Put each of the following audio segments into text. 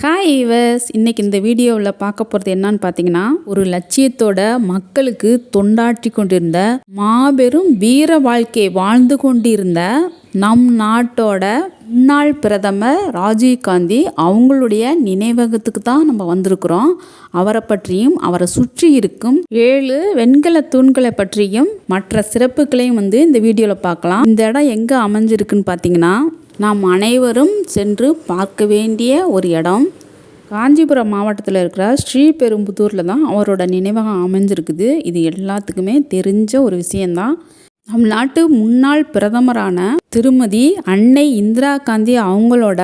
Hi ஈவர்ஸ் இன்னைக்கு இந்த வீடியோவில் பார்க்க போகிறது என்னன்னு பார்த்தீங்கன்னா ஒரு லட்சியத்தோட மக்களுக்கு தொண்டாற்றி கொண்டிருந்த மாபெரும் வீர வாழ்க்கை வாழ்ந்து கொண்டிருந்த நம் நாட்டோட முன்னாள் பிரதமர் ராஜீவ்காந்தி அவங்களுடைய நினைவகத்துக்கு தான் நம்ம வந்திருக்கிறோம். அவரை பற்றியும் அவரை சுற்றி இருக்கும் ஏழு வெண்கல தூண்களை பற்றியும் மற்ற சிறப்புகளையும் வந்து இந்த வீடியோவில் பார்க்கலாம். இந்த இடம் எங்கே அமைஞ்சிருக்குன்னு பார்த்தீங்கன்னா நாம் அனைவரும் சென்று பார்க்க வேண்டிய ஒரு இடம். காஞ்சிபுரம் மாவட்டத்தில் இருக்கிற ஸ்ரீபெரும்புதூரில் தான் அவரோட நினைவகம் அமைஞ்சிருக்குது. இது எல்லாத்துக்குமே தெரிஞ்ச ஒரு விஷயந்தான் நம் நாட்டு முன்னாள் பிரதமரான திருமதி அன்னை இந்திரா காந்தி அவங்களோட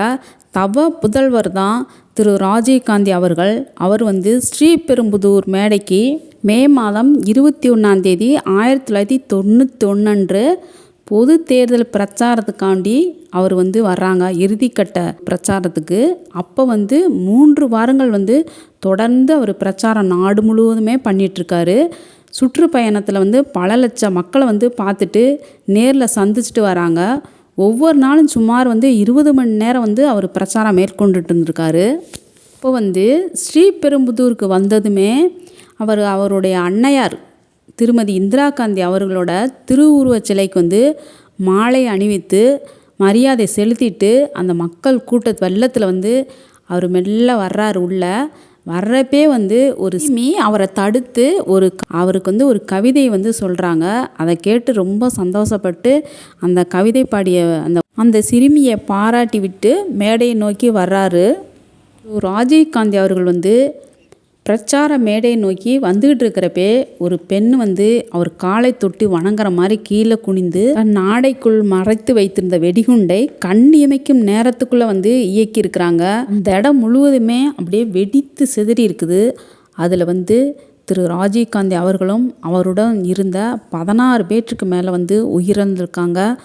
தவ புதல்வர் தான் திரு ராஜீவ்காந்தி அவர்கள். அவர் வந்து ஸ்ரீபெரும்புதூர் மேடைக்கு மே மாதம் இருபத்தி ஒன்றாம் தேதி ஆயிரத்தி தொள்ளாயிரத்தி தொண்ணூற்றி ஒன்று பொது தேர்தல் பிரச்சாரத்துக்காண்டி அவர் வந்து வர்றாங்க. இறுதிக்கட்ட பிரச்சாரத்துக்கு. அப்போ வந்து மூன்று வாரங்கள் வந்து தொடர்ந்து அவர் பிரச்சாரம் நாடு முழுவதுமே பண்ணிகிட்ருக்காரு சுற்றுப்பயணத்தில் வந்து பல லட்சம் மக்களை வந்து பார்த்துட்டு நேரில் சந்திச்சுட்டு வராங்க. ஒவ்வொரு நாளும் சுமார் வந்து இருபது மணி நேரம் வந்து அவர் பிரச்சாரம் மேற்கொண்டுட்டு இருந்திருக்காரு இப்போ வந்து ஸ்ரீபெரும்புதூருக்கு வந்ததுமே அவர் அவருடைய அன்னையார் திருமதி இந்திரா காந்தி அவர்களோட திருவுருவச் சிலைக்கு வந்து மாலை அணிவித்து மரியாதை செலுத்திட்டு அந்த மக்கள் கூட்ட வெள்ளத்தில் வந்து அவர் மெல்ல வர்றாரு உள்ள. வர்றப்பே வந்து ஒரு சிமி அவரை தடுத்து ஒரு அவருக்கு வந்து ஒரு கவிதை வந்து சொல்கிறாங்க அதை கேட்டு ரொம்ப சந்தோஷப்பட்டு அந்த கவிதை பாடிய அந்த அந்த சிறுமியை பாராட்டி விட்டு மேடையை நோக்கி வர்றாரு. ராஜீவ்காந்தி அவர்கள் வந்து பிரச்சார மேடையை நோக்கி வந்துக்கிட்டு இருக்கிறப்பே ஒரு பெண் வந்து அவர் காலை தொட்டு வணங்குற மாதிரி கீழே குனிந்து தன் நாடைக்குள் மறைத்து வைத்திருந்த வெடிகுண்டை கண் இமைக்கும் நேரத்துக்குள்ளே வந்து இயக்கியிருக்கிறாங்க. அந்த இடம் முழுவதுமே அப்படியே வெடித்து செதறி இருக்குது அதில் வந்து திரு ராஜீவ்காந்தி அவர்களும் அவருடன் இருந்த பதினாறு பேற்றுக்கு மேலே வந்து உயிரிழந்திருக்காங்க.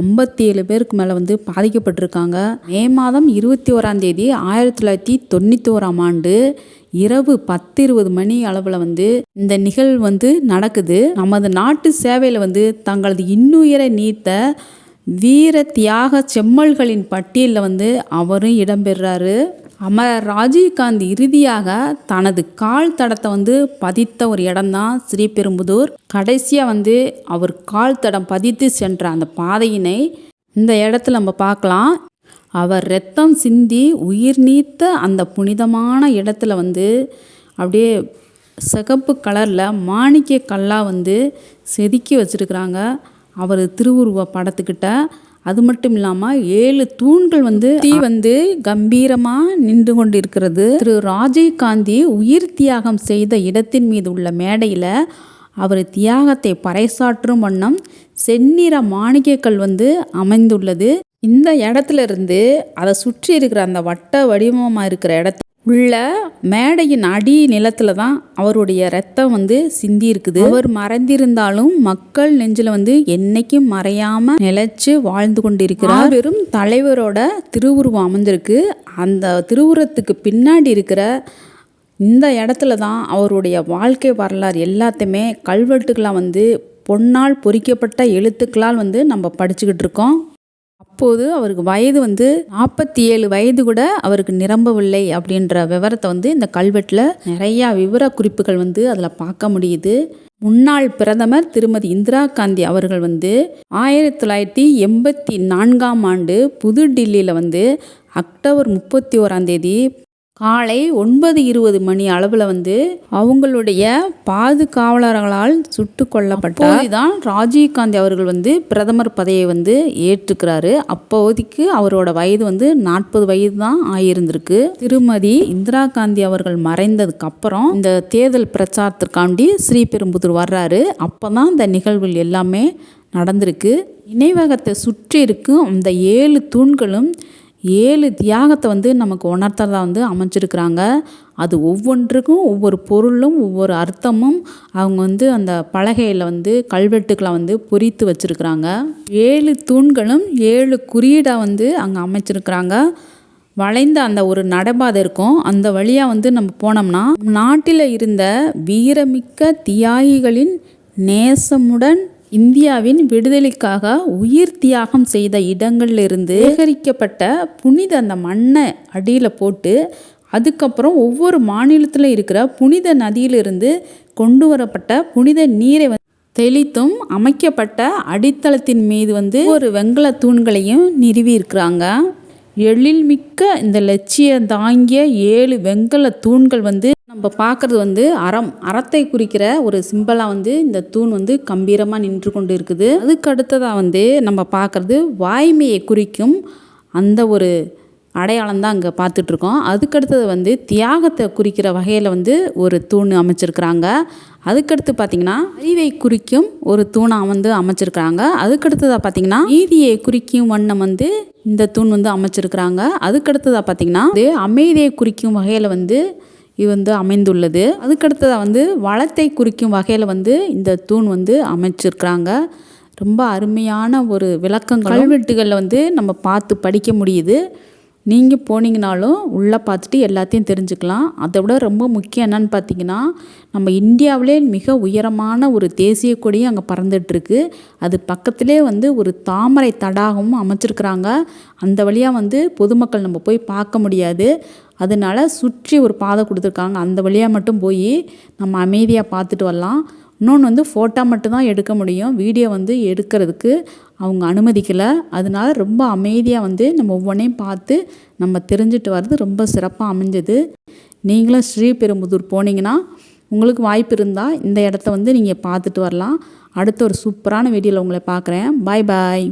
ஐம்பத்தி ஏழு பேருக்கு மேலே வந்து பாதிக்கப்பட்டிருக்காங்க. மே மாதம் இருபத்தி ஓராம் தேதி ஆயிரத்தி தொள்ளாயிரத்தி தொண்ணூற்றி ஓராம் ஆண்டு இரவு பத்து இருபது மணி அளவில் வந்து இந்த நிகழ்வு வந்து நடக்குது. நமது நாட்டு சேவையில் வந்து தங்களது இன்னுயிரை நீத்த வீர தியாக செம்மல்களின் பட்டியலில் வந்து அவரும் இடம்பெறாரு. அமரர் ராஜீவ்காந்தி இறுதியாக தனது கால் தடத்தை வந்து பதித்த ஒரு இடம்தான் ஸ்ரீபெரும்புதூர். கடைசியாக வந்து அவர் கால் தடம் பதித்து சென்ற அந்த பாதையினை இந்த இடத்துல நம்ம பார்க்கலாம். அவர் ரத்தம் சிந்தி உயிர் நீத்த அந்த புனிதமான இடத்துல வந்து அப்படியே சிகப்பு கலரில் மாணிக்க கல்லாக வந்து செதுக்கி வச்சுருக்குறாங்க. அவர் திருவுருவ படத்துக்கிட்ட. அது மட்டும் இல்லாமல் ஏழு தூண்கள் வந்து தீ வந்து கம்பீரமாக நின்று கொண்டு இருக்கிறது திரு ராஜீவ் காந்தி உயிர் தியாகம் செய்த இடத்தின் மீது உள்ள மேடையில் அவர் தியாகத்தை பறைசாற்றும் வண்ணம் செந்நிற மாணிக்கக்கல் வந்து அமைந்துள்ளது. இந்த இடத்துல இருந்து அதை சுற்றி இருக்கிற அந்த வட்ட வடிவமாக இருக்கிற இடத்து உள்ள மேடையின் அடி நிலத்தில் தான் அவருடைய ரத்தம் வந்து சிந்தி இருக்குது. அவர் மறைந்திருந்தாலும் மக்கள் நெஞ்சில் வந்து என்னைக்கும் மறையாம நிலைச்சு வாழ்ந்து கொண்டிருக்கிறார். வெறும் தலைவரோட திருவுருவம் அமைஞ்சிருக்கு அந்த திருவுருவத்துக்கு பின்னாடி இருக்கிற இந்த இடத்துல தான் அவருடைய வாழ்க்கை வரலாறு எல்லாத்தையுமே கல்வெட்டுக்களாக வந்து பொன்னால் பொறிக்கப்பட்ட எழுத்துக்களால் வந்து நம்ம படிச்சுக்கிட்டு இருக்கோம். அப்போது அவருக்கு வயது வந்து நாற்பத்தி ஏழு வயது கூட அவருக்கு நிரம்பவில்லை அப்படின்ற விவரத்தை வந்து இந்த கல்வெட்டில் நிறையா விவர குறிப்புகள் வந்து அதில் பார்க்க முடியுது. முன்னாள் பிரதமர் திருமதி இந்திரா காந்தி அவர்கள் வந்து ஆயிரத்தி தொள்ளாயிரத்தி எண்பத்தி நான்காம் ஆண்டு புது டில்லியில் வந்து அக்டோபர் முப்பத்தி ஓராம் தேதி காலை ஒன்பது இருபது மணி அளவில் வந்து அவங்களுடைய பாதுகாவலர்களால் சுட்டு கொல்லப்பட்டார் தான் ராஜீவ்காந்தி அவர்கள் வந்து பிரதமர் பதவியை வந்து ஏற்றுக்கிறாரு. அப்போதைக்கு அவரோட வயது வந்து நாற்பது வயது தான் ஆகியிருந்திருக்கு திருமதி இந்திரா காந்தி அவர்கள் மறைந்ததுக்கு அப்புறம் இந்த தேர்தல் பிரச்சாரத்திற்காண்டி ஸ்ரீபெரும்புதூர் வர்றாரு. அப்போ தான் இந்த நிகழ்வுகள் எல்லாமே நடந்திருக்கு. நினைவகத்தை சுற்றி இருக்கும் அந்த ஏழு தூண்களும் ஏழு தியாகத்தை வந்து நமக்கு உணர்த்ததாக வந்து அமைச்சிருக்கிறாங்க அது ஒவ்வொன்றுக்கும் ஒவ்வொரு பொருளும் ஒவ்வொரு அர்த்தமும் அவங்க வந்து அந்த பலகையில் வந்து கல்வெட்டுக்களை வந்து பொறித்து வச்சுருக்குறாங்க. ஏழு தூண்களும் ஏழு குறியீடாக வந்து அங்கே அமைச்சிருக்கிறாங்க. வளைந்த அந்த ஒரு நடைபாதை இருக்கும். அந்த வழியாக வந்து நம்ம போனோம்னா நாட்டில் இருந்த வீரமிக்க தியாகிகளின் நேசமுடன் இந்தியாவின் விடுதலைக்காக உயிர் தியாகம் செய்த இடங்கள்லிருந்து சேகரிக்கப்பட்ட புனித அந்த மண்ணை அடியில் போட்டு அதுக்கப்புறம் ஒவ்வொரு மாநிலத்தில் இருக்கிற புனித நதியிலிருந்து கொண்டு வரப்பட்ட புனித நீரை தெளித்தும் அமைக்கப்பட்ட அடித்தளத்தின் மீது வந்து ஒரு வெங்கல தூண்களையும் நிறுவி இருக்கிறாங்க. எழில்மிக்க இந்த லட்சியம் தாங்கிய ஏழு வெங்கல தூண்கள் வந்து நம்ம பார்க்குறது வந்து அறம் அறத்தை குறிக்கிற ஒரு சிம்பலாக வந்து இந்த தூண் வந்து கம்பீரமாக நின்று கொண்டு இருக்குது அதுக்கு அடுத்ததாக வந்து நம்ம பார்க்குறது வாய்மையை குறிக்கும் அந்த ஒரு அடையாளம் தான் அங்கே பார்த்துட்ருக்கோம் அதுக்கடுத்தது வந்து தியாகத்தை குறிக்கிற வகையில் வந்து ஒரு தூண் அமைச்சிருக்கிறாங்க. அதுக்கடுத்து பார்த்திங்கன்னா அறிவை குறிக்கும் ஒரு தூணாக வந்து அமைச்சிருக்கிறாங்க. அதுக்கடுத்ததாக பார்த்திங்கன்னா நீதியை குறிக்கும் வண்ணம் வந்து இந்த தூண் வந்து அமைச்சிருக்கிறாங்க. அதுக்கடுத்ததாக பார்த்திங்கன்னா இது அமைதியை குறிக்கும் வகையில் வந்து இது வந்து அமைந்துள்ளது. அதுக்கடுத்ததாக வந்து வளத்தை குறிக்கும் வகையில் வந்து இந்த தூண் வந்து அமைச்சிருக்கிறாங்க. ரொம்ப அருமையான ஒரு விளக்கங்கள் கல்வெட்டுகளில் வந்து நம்ம பார்த்து படிக்க முடியுது. நீங்கள் போனீங்கனாலும் உள்ளே பார்த்துட்டு எல்லாத்தையும் தெரிஞ்சுக்கலாம். அதை விட ரொம்ப முக்கியம் என்னன்னு பார்த்தீங்கன்னா நம்ம இந்தியாவிலே மிக உயரமான ஒரு தேசிய கொடியும் அங்கே பறந்துட்டுருக்கு. அது பக்கத்திலே வந்து ஒரு தாமரை தடாகமும் அமைச்சிருக்கிறாங்க. அந்த வழியாக வந்து பொதுமக்கள் நம்ம போய் பார்க்க முடியாது. அதனால சுற்றி ஒரு பாதை கொடுத்துருக்காங்க. அந்த வழியாக மட்டும் போய் நம்ம அமைதியாக பார்த்துட்டு வரலாம். இன்னொன்று வந்து ஃபோட்டோ மட்டும்தான் எடுக்க முடியும். வீடியோ வந்து எடுக்கிறதுக்கு அவங்க அனுமதிக்கலை. அதனால ரொம்ப அமைதியாக வந்து நம்ம ஒவ்வொன்றையும் பார்த்து நம்ம தெரிஞ்சுட்டு வர்றது ரொம்ப சிறப்பாக அமைஞ்சது. நீங்களும் ஸ்ரீபெரும்புதூர் போனீங்கன்னா உங்களுக்கு வாய்ப்பு இருந்தால் இந்த இடத்த வந்து நீங்கள் பார்த்துட்டு வரலாம். அடுத்த ஒரு சூப்பரான வீடியோவில் உங்களை பார்க்குறேன். பாய் பாய்